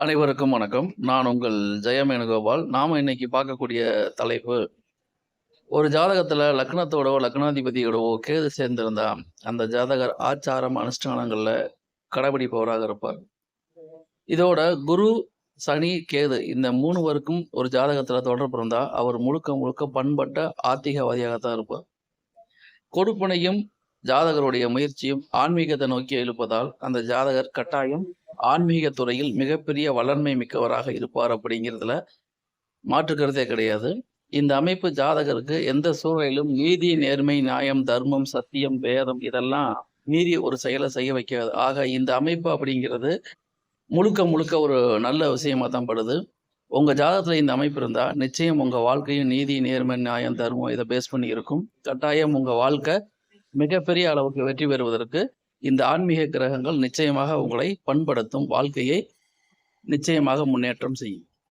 அனைவருக்கும் வணக்கம். நான் உங்கள் ஜெயமேனுகோபால் நாம் நாம இன்னைக்கு பார்க்கக்கூடிய தலைப்பு ஒரு ஜாதகத்துல லக்னத்தோடவோ லக்னாதிபதியோடவோ கேது சேர்ந்திருந்தா அந்த ஜாதகர் ஆச்சாரம் அனுஷ்டானங்கள்ல கடைபிடிப்பவராக இருப்பார். இதோட குரு சனி கேது இந்த மூணுவருக்கும் ஒரு ஜாதகத்துல தொடர்பு இருந்தால் அவர் முழுக்க முழுக்க பண்பட்ட ஆத்திகவாதியாகத்தான் இருப்பார். கொடுப்பனையும் ஜாதகருடைய முயற்சியும் ஆன்மீகத்தை நோக்கி எழுப்பதால் அந்த ஜாதகர் கட்டாயம் ஆன்மீக துறையில் மிகப்பெரிய வளர்மை மிக்கவராக இருப்பார் அப்படிங்கிறதுல மாற்றுக்கிறதே கிடையாது. இந்த அமைப்பு ஜாதகருக்கு எந்த சூழலிலும் நீதி நேர்மை நியாயம் தர்மம் சத்தியம் வேதம் இதெல்லாம் மீறி ஒரு செயலை செய்ய வைக்காது. ஆக இந்த அமைப்பு அப்படிங்கிறது முழுக்க முழுக்க ஒரு நல்ல விஷயமாக தான் படுது. உங்கள் ஜாதகத்தில் இந்த அமைப்பு இருந்தால் நிச்சயம் உங்கள் வாழ்க்கையும் நீதி நேர்மை நியாயம் தர்மம் இதை பேஸ் பண்ணி இருக்கும். கட்டாயம் உங்கள் வாழ்க்கை மிகப்பெரிய அளவுக்கு வெற்றி பெறுவதற்கு இந்த ஆன்மீக கிரகங்கள் நிச்சயமாக உங்களை பண்படுத்தும். வாழ்க்கையை நிச்சயமாக முன்னேற்றம் செய்யும்.